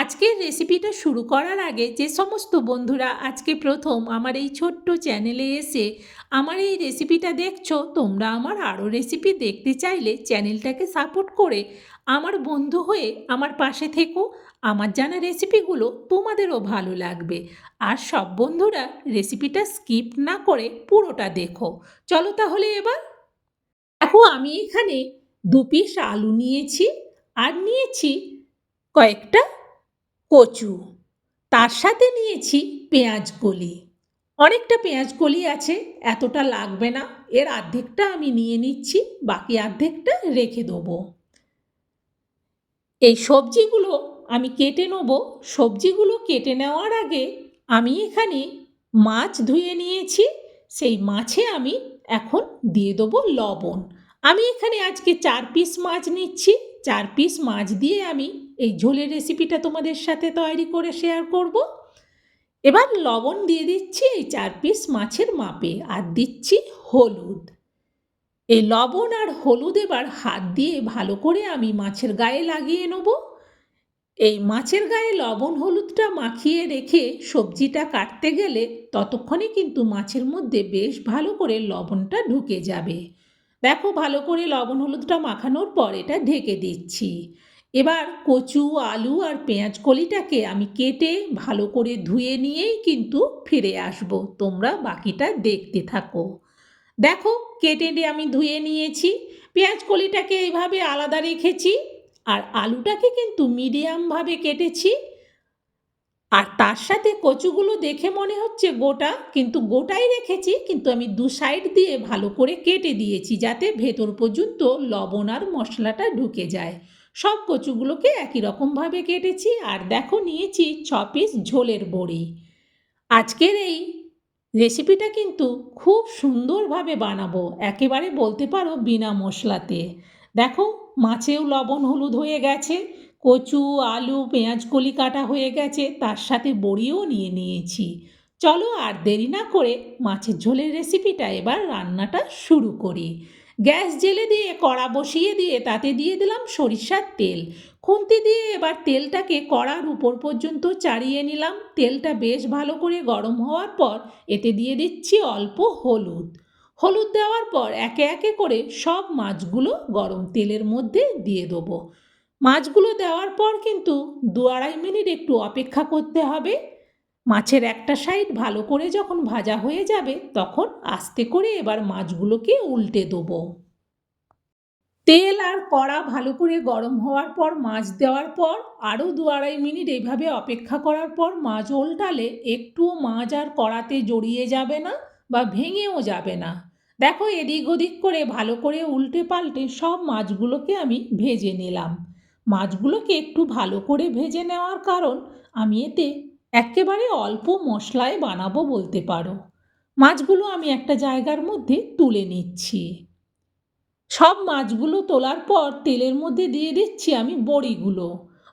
আজকের রেসিপিটা শুরু করার আগে যে সমস্ত বন্ধুরা আজকে প্রথম আমার এই ছোট্ট চ্যানেলে এসে আমার এই রেসিপিটা দেখছ, তোমরা আমার আরও রেসিপি দেখতে চাইলে চ্যানেলটাকে সাপোর্ট করে আমার বন্ধু হয়ে আমার পাশে থেকো। আমার জানা রেসিপিগুলো তোমাদেরও ভালো লাগবে। আর সব বন্ধুরা রেসিপিটা স্কিপ না করে পুরোটা দেখো। চলো তাহলে এবার। দেখো, আমি এখানে দু পিস আলু নিয়েছি, আর নিয়েছি কয়েকটা কচু। তার সাথে নিয়েছি পেঁয়াজ কলি। অনেকটা পেঁয়াজ কলি আছে, এতটা লাগবে না। এর অর্ধেকটা আমি নিয়ে নিচ্ছি, বাকি অর্ধেকটা রেখে দেবো। এই সবজিগুলো আমি কেটে নেব। সবজিগুলো কেটে নেওয়ার আগে আমি এখানে মাছ ধুয়ে নিয়েছি। সেই মাছে আমি এখন দিয়ে দেবো লবণ। আমি এখানে আজকে চার পিস মাছ নিচ্ছি। চার পিস মাছ দিয়ে আমি এই ঝোলের রেসিপিটা তোমাদের সাথে তৈরি করে শেয়ার করব। এবার লবণ দিয়ে দিচ্ছি এই চার পিস মাছের মাপে আর দিচ্ছি হলুদ। এই লবণ আর হলুদ এবার হাত দিয়ে ভালো করে আমি মাছের গায়ে লাগিয়ে নেব। এই মাছের গায়ে লবণ হলুদটা মাখিয়ে রেখে সবজিটা কাটতে গেলে ততক্ষণে কিন্তু মাছের মধ্যে বেশ ভালো করে লবণটা ঢুকে যাবে। দেখো ভালো করে লবণ হলুদটা মাখানোর পর এটা ঢেকে দিচ্ছি। এবার কচু, আলু আর পেঁয়াজ কলিটাকে আমি কেটে ভালো করে ধুয়ে নিয়েই কিন্তু ফিরে আসব। তোমরা বাকিটা দেখতে থাকো। দেখো, কেটে আমি ধুয়ে নিয়েছি। পেঁয়াজ কলিটাকে এইভাবে আলাদা রেখেছি আর আলুটাকে কিন্তু মিডিয়ামভাবে কেটেছি। আর তার সাথে কচুগুলো দেখে মনে হচ্ছে গোটা, কিন্তু গোটাই রেখেছি, কিন্তু আমি দু সাইড দিয়ে ভালো করে কেটে দিয়েছি যাতে ভেতর পর্যন্ত লবণ আর মশলাটা ঢুকে যায়। সব কচুগুলোকে একই রকমভাবে কেটেছি আর দেখো নিয়েছি ছ পিস ঝোলের বড়ি। আজকের এই রেসিপিটা কিন্তু খুব সুন্দরভাবে বানাবো, একেবারে বলতে পারো বিনা মশলাতে। দেখো মাছেও লবণ হলুদ হয়ে গেছে, কচু, আলু, পেঁয়াজ, কলি কাটা হয়ে গেছে, তার সাথে বড়িও নিয়ে নিয়েছি। চলো আর দেরি না করে মাছের ঝোলের রেসিপিটা এবার রান্নাটা শুরু করি। গ্যাস জেলে দিয়ে, কড়া বসিয়ে দিয়ে, তাতে দিয়ে দিলাম সরিষার তেল। খুন্তি দিয়ে এবার তেলটাকে কড়ার উপর পর্যন্ত চাড়িয়ে নিলাম। তেলটা বেশ ভালো করে গরম হওয়ার পর এতে দিয়ে দিচ্ছি অল্প হলুদ। হলুদ দেওয়ার পর একে একে করে সব মাছগুলো গরম তেলের মধ্যে দিয়ে দেবো। মাছগুলো দেওয়ার পর কিন্তু দু আড়াই মিনিট একটু অপেক্ষা করতে হবে। মাছের একটা সাইড ভালো করে যখন ভাজা হয়ে যাবে, তখন আস্তে করে এবার মাছগুলোকে উল্টে দেবো। তেল আর কড়া ভালো করে গরম হওয়ার পর, মাছ দেওয়ার পর, আরও দু আড়াই মিনিট এইভাবে অপেক্ষা করার পর, মাছ উল্টালে একটুও মাছ আর কড়াতে জড়িয়ে যাবে না বা ভেঙেও যাবে না। দেখো, এদিক ওদিক করে ভালো করে উল্টে পাল্টে সব মাছগুলোকে আমি ভেজে নিলাম। মাছগুলোকে একটু ভালো করে ভেজে নেওয়ার কারণ, আমি এতে একেবারে অল্প মশলায় বানাবো বলতে পারো। মাছগুলো আমি একটা জায়গার মধ্যে তুলে নিচ্ছি। সব মাছগুলো তোলার পর তেলের মধ্যে দিয়ে দিচ্ছি আমি বড়িগুলো।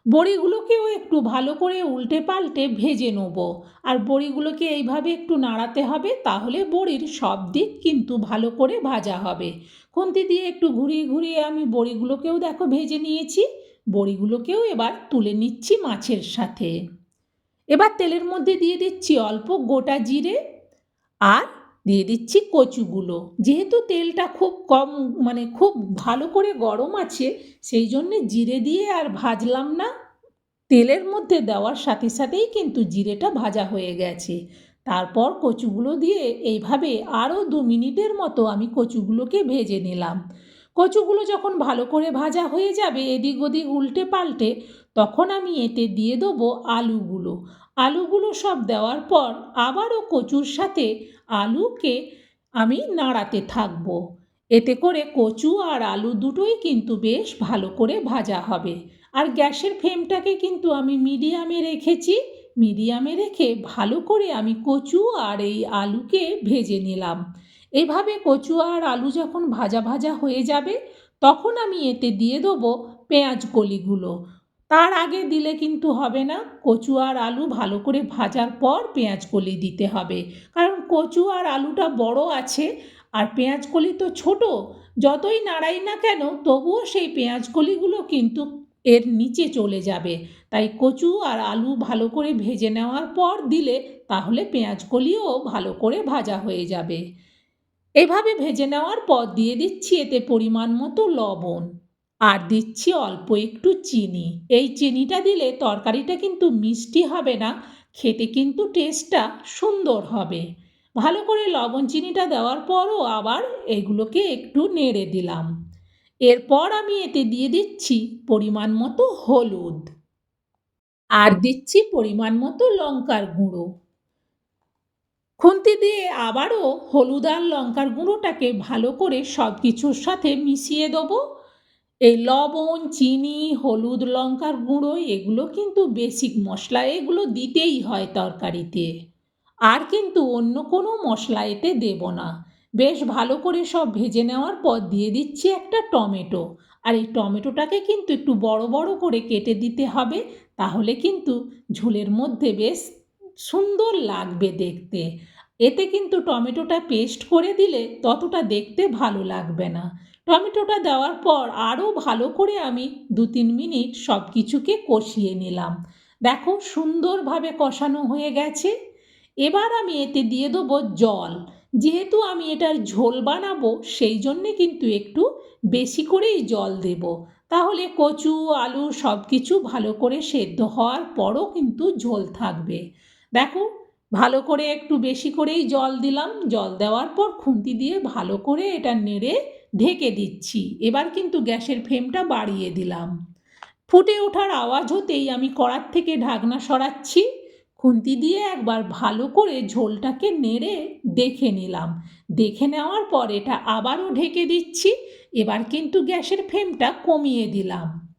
বড়িগুলোকেও একটু ভালো করে উল্টে পাল্টে ভেজে নেব। আর বড়িগুলোকে এইভাবে একটু নাড়াতে হবে, তাহলে বড়ির সব দিক কিন্তু ভালো করে ভাজা হবে। খুন্তি দিয়ে একটু ঘুরিয়ে ঘুরিয়ে আমি বড়িগুলোকেও দেখো ভেজে নিয়েছি। বড়িগুলোকেও এবার তুলে নিচ্ছি মাছের সাথে। এবার তেলের মধ্যে দিয়ে দিচ্ছি অল্প গোটা জিরে আর দিয়ে দিচ্ছি কচুগুলো। যেহেতু তেলটা খুব কম মানে খুব ভালো করে গরম আছে, সেই জন্যে জিরে দিয়ে আর ভাজলাম না। তেলের মধ্যে দেওয়ার সাথে সাথেই কিন্তু জিরেটা ভাজা হয়ে গেছে। তারপর কচুগুলো দিয়ে এইভাবে আরও দু মিনিটের মতো আমি কচুগুলোকে ভেজে নিলাম। কচুগুলো যখন ভালো করে ভাজা হয়ে যাবে এদিক ওদিক উল্টে পাল্টে, তখন আমি এতে দিয়ে দেবো আলুগুলো। আলুগুলো সব দেওয়ার পর আবারও কচুর সাথে আলুকে আমি নাড়াতে থাকব। এতে করে কচু আর আলু দুটোই কিন্তু বেশ ভালো করে ভাজা হবে। আর গ্যাসের ফ্লেমটাকে কিন্তু আমি মিডিয়ামে রেখেছি। মিডিয়ামে রেখে ভালো করে আমি কচু আর এই আলুকে ভেজে নিলাম। এভাবে কচু আর আলু যখন ভাজা ভাজা হয়ে যাবে, তখন আমি এতে দিয়ে দেবো পেঁয়াজ কলিগুলো। তার আগে দিলে কিন্তু হবে না, কচু আর আলু ভালো করে ভাজার পর পেঁয়াজ কলি দিতে হবে। কারণ কচু আর আলুটা বড় আছে, আর পেঁয়াজ কলি তো ছোট, যতই নাড়াই না কেন, তবুও সেই পেঁয়াজ কলিগুলো কিন্তু এর নিচে চলে যাবে। তাই কচু আর আলু ভালো করে ভেজে নেওয়ার পর দিলে, তাহলে পেঁয়াজ কলিও ভালো করে ভাজা হয়ে যাবে। এভাবে ভেজে নেওয়ার পর দিয়ে দিচ্ছি এতে পরিমাণ মতো লবণ। আর দিচ্ছি অল্প একটু চিনি। এই চিনিটা দিলে তরকারিটা কিন্তু মিষ্টি হবে না, খেতে কিন্তু টেস্টটা সুন্দর হবে। ভালো করে লবণ চিনিটা দেওয়ার পরও আবার এগুলোকে একটু নেড়ে দিলাম। এরপর আমি এতে দিয়ে দিচ্ছি পরিমাণ মতো হলুদ। আর দিচ্ছি পরিমাণ মতো লঙ্কার গুঁড়ো। খুন্তি দিয়ে আবারও হলুদ আর লঙ্কার গুঁড়োটাকে ভালো করে সব কিছুর সাথে মিশিয়ে দেবো। এই লবণ, চিনি, হলুদ, লঙ্কার গুঁড়ো, এগুলো কিন্তু বেসিক মশলা, এগুলো দিতেই হয় তরকারিতে। আর কিন্তু অন্য কোনো মশলা এতে দেব না। বেশ ভালো করে সব ভেজে নেওয়ার পর দিয়ে দিচ্ছি একটা টমেটো। আর এই টমেটোটাকে কিন্তু একটু বড় বড় করে কেটে দিতে হবে, তাহলে কিন্তু ঝোলের মধ্যে বেশ সুন্দর লাগবে দেখতে। এতে কিন্তু টমেটোটা পেস্ট করে দিলে ততটা দেখতে ভালো লাগবে না। টমেটোটা দেওয়ার পর আরও ভালো করে আমি দু তিন মিনিট সব কিছুকে কষিয়ে নিলাম। দেখো সুন্দরভাবে কষানো হয়ে গেছে। এবার আমি এতে দিয়ে দেবো জল। যেহেতু আমি এটার ঝোল বানাবো, সেই জন্যে কিন্তু একটু বেশি করেই জল দেব। তাহলে কচু, আলু সব কিছু ভালো করে সেদ্ধ হওয়ার পরও কিন্তু ঝোল থাকবে। দেখো ভালো করে একটু বেশি করেই জল দিলাম। জল দেওয়ার পর খুন্তি দিয়ে ভালো করে এটা নেড়ে ঢেকে দিচ্ছি। এবার কিন্তু গ্যাসের ফ্লেমটা বাড়িয়ে দিলাম। ফুটে ওঠার আওয়াজ হতেই আমি কড়ার থেকে ঢাকনা সরাচ্ছি। খুন্তি দিয়ে একবার ভালো করে ঝোলটাকে নেড়ে দেখে নিলাম। দেখে নেওয়ার পর এটা আবারও ঢেকে দিচ্ছি। এবার কিন্তু গ্যাসের ফ্লেমটা কমিয়ে দিলাম।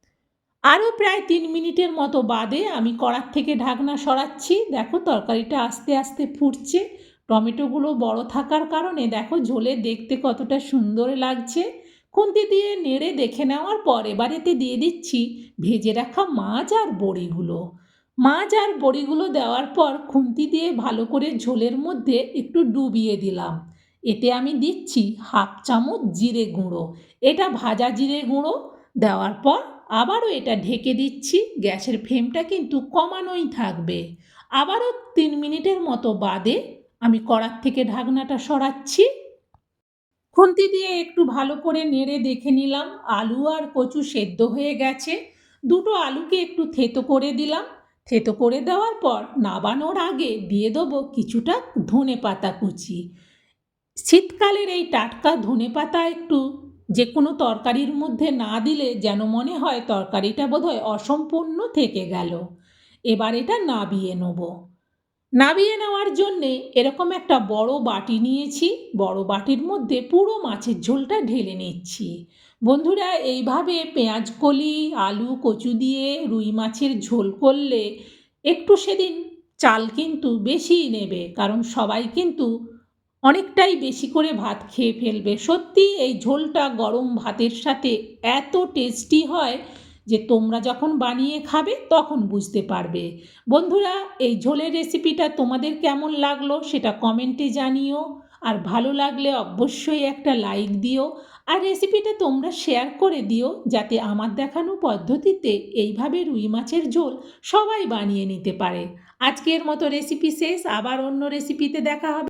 আরও প্রায় তিন মিনিটের মতো বাদে আমি কড়ার থেকে ঢাকনা সরাচ্ছি। দেখো তরকারিটা আস্তে আস্তে ফুটছে। টমেটোগুলো বড় থাকার কারণে দেখো ঝোলে দেখতে কতটা সুন্দর লাগছে। খুন্তি দিয়ে নেড়ে দেখে নেওয়ার পর এবার এতে দিয়ে দিচ্ছি ভেজে রাখা মাছ আর বড়িগুলো। মাছ আর বড়িগুলো দেওয়ার পর খুন্তি দিয়ে ভালো করে ঝোলের মধ্যে একটু ডুবিয়ে দিলাম। এতে আমি দিচ্ছি হাফ চামচ জিরে গুঁড়ো। এটা ভাজা জিরে গুঁড়ো দেওয়ার পর আবারও এটা ঢেকে দিচ্ছি, গ্যাসের ফ্লেমটা কিন্তু কমানোই থাকবে। আবারও তিন মিনিটের মতো বাদে আমি কড়ার থেকে ঢাকনাটা সরাচ্ছি। খুন্তি দিয়ে একটু ভালো করে নেড়ে দেখে নিলাম, আলু আর কচু সেদ্ধ হয়ে গেছে। দুটো আলুকে একটু থেতো করে দিলাম। থেতো করে দেওয়ার পর নাবানোর আগে দিয়ে দেবো কিছুটা ধনে পাতা কুচি। শীতকালের এই টাটকা ধনে পাতা একটু যে কোনো তরকারির মধ্যে না দিলে যেন মনে হয় তরকারিটা বোধহয় অসম্পূর্ণ থেকে গেল। এবার এটা নাবিয়ে নেব। নাবিয়ে নেওয়ার জন্যে এরকম একটা বড় বাটি নিয়েছি। বড় বাটির মধ্যে পুরো মাছের ঝোলটা ঢেলে নিচ্ছি। বন্ধুরা, এইভাবে পেঁয়াজ কলি, আলু, কচু দিয়ে রুই মাছের ঝোল করলে একটু সেদিন চাল কিন্তু বেশিই নেবে। কারণ সবাই কিন্তু অনেকটাই বেশি করে ভাত খেয়ে ফেলবে। সত্যি এই ঝোলটা গরম ভাতের সাথে এত টেস্টি হয় যে তোমরা যখন বানিয়ে খাবে তখন বুঝতে পারবে। বন্ধুরা, এই ঝোলের রেসিপিটা তোমাদের কেমন লাগল সেটা কমেন্টে জানিও। আর ভালো লাগলে অবশ্যই একটা লাইক দিও। আর রেসিপিটা তোমরা শেয়ার করে দিও যাতে আমার দেখানো পদ্ধতিতে এইভাবে রুই মাছের ঝোল সবাই বানিয়ে নিতে পারে। আজকের মতো রেসিপি শেষ। আবার অন্য রেসিপিতে দেখা হবে।